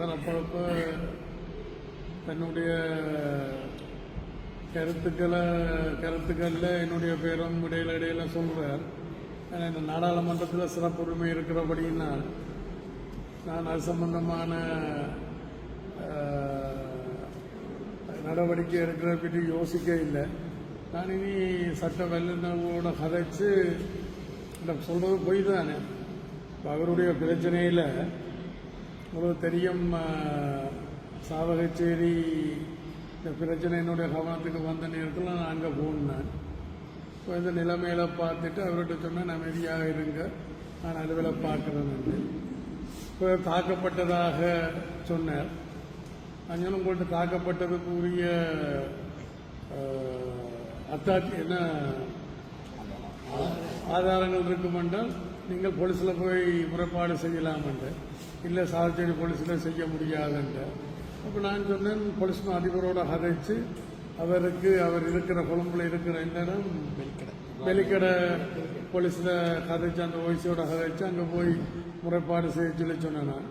அவர் அப்பப்போ தன்னுடைய கருத்துக்களை கருத்துக்களில் என்னுடைய பேரும் இடையில இடையில சொல்கிறார் ஆனால் இந்த நாடாளுமன்றத்தில் சிறப்புரிமை இருக்கிறபடியினால் நான் அது சம்பந்தமான நடவடிக்கை எடுக்கிறத பற்றி யோசிக்க இல்லை. நான் இனி சட்ட வல்லுநர்களோட கதைச்சு இந்த சொல்கிறது பொய் தானே? அவருடைய பிரச்சனையில் உங்களுக்கு தெரியும் சாவகச்சேரி இந்த பிரச்சனை என்னுடைய கவனத்துக்கு வந்த நேரத்தில் நான் அங்கே போனேன். இப்போ இந்த நிலைமையில பார்த்துட்டு அவர்கிட்ட சொன்னேன் அமைதியாக இருங்க. நான் அலுவல பார்க்குறேன் இப்போ தாக்கப்பட்டதாக சொன்னார். அஞ்சலும் உங்கள்கிட்ட தாக்கப்பட்டதுக்குரிய அத்தாட்சி என்ன ஆதாரங்கள் இருக்குமென்றால் நீங்கள் போலீஸில் போய் முறைப்பாடு செய்யலாமென்று. இல்லை சார்ஜரி போலீஸில் செய்ய முடியாதுன்ற. அப்போ நான் சொன்னேன் போலீஸ் அதிபரோட கதைச்சு அவருக்கு அவர் இருக்கிற கொழும்புல இருக்கிற இடம் வெளிக்கடை போலீஸில் கதைச்சு அந்த ஓய்ஸோட கதைச்சு அங்கே போய் முறைப்பாடு செய்ய சொல்லி சொன்னேன் நான்.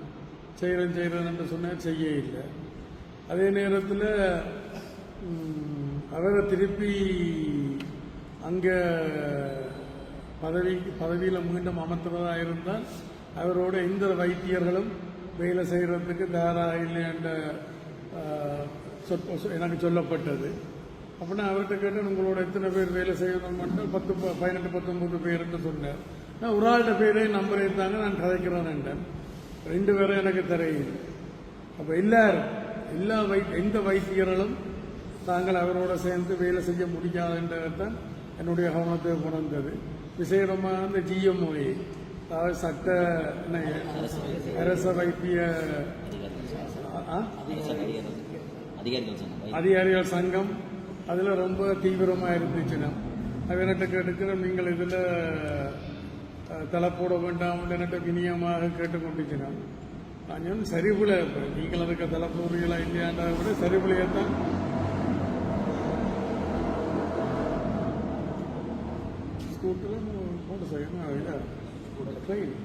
செய்கிறேன் செய்கிறேன்னு சொன்னேன் செய்ய இல்லை. அதே நேரத்தில் அவரை திருப்பி அங்கே பதவி பதவியில் மீண்டும் அமர்த்துவதாக இருந்தால் அவரோட எந்த வைத்தியர்களும் வேலை செய்கிறதுக்கு தயாராக இல்லை என்ற சொற்ப- சொ- எனக்கு சொல்லப்பட்டது. அப்படின்னா அவர்கிட்ட கேட்டேன் உங்களோட எத்தனை பேர் வேலை செய்யணும்? மட்டும் பத்து ப- பதினெட்டு பத்தொன்பது பேருன்னு சொன்னார். நான் ஒரு ஆள்கிட்ட பேரே நம்பர் இருந்தாங்க நான் கதைக்கிறேன் என்றேன். ரெண்டு பேரும் எனக்கு தெரியல அப்போ எல்லாரும் எல்லா வை எந்த வைத்தியர்களும் தாங்கள் அவரோட சேர்ந்து வேலை செய்ய முடியாதுன்றதான் என்னுடைய கவனத்துக்கு கொண்டது விசேடமாக இந்த ஜிஎம்ஓஏ அதாவது சட்ட அரச வைத்திய? அதிகாரிகள் சங்கம். அதில் ரொம்ப தீவிரமாக இருந்துச்சுன்னா அவன்கிட்ட கேட்டுக்கிற நீங்கள் இதில் தலை போட வேண்டாம் என்னட்ட வினியமாக கேட்டுக்கொண்டுச்சுனா நான் இப்போ நீங்கள் அதுக்கு தலை போடுறீங்களா இல்லையான்றதை விட சரிபுலையே தான் school. What was I? No, yeah. Clean.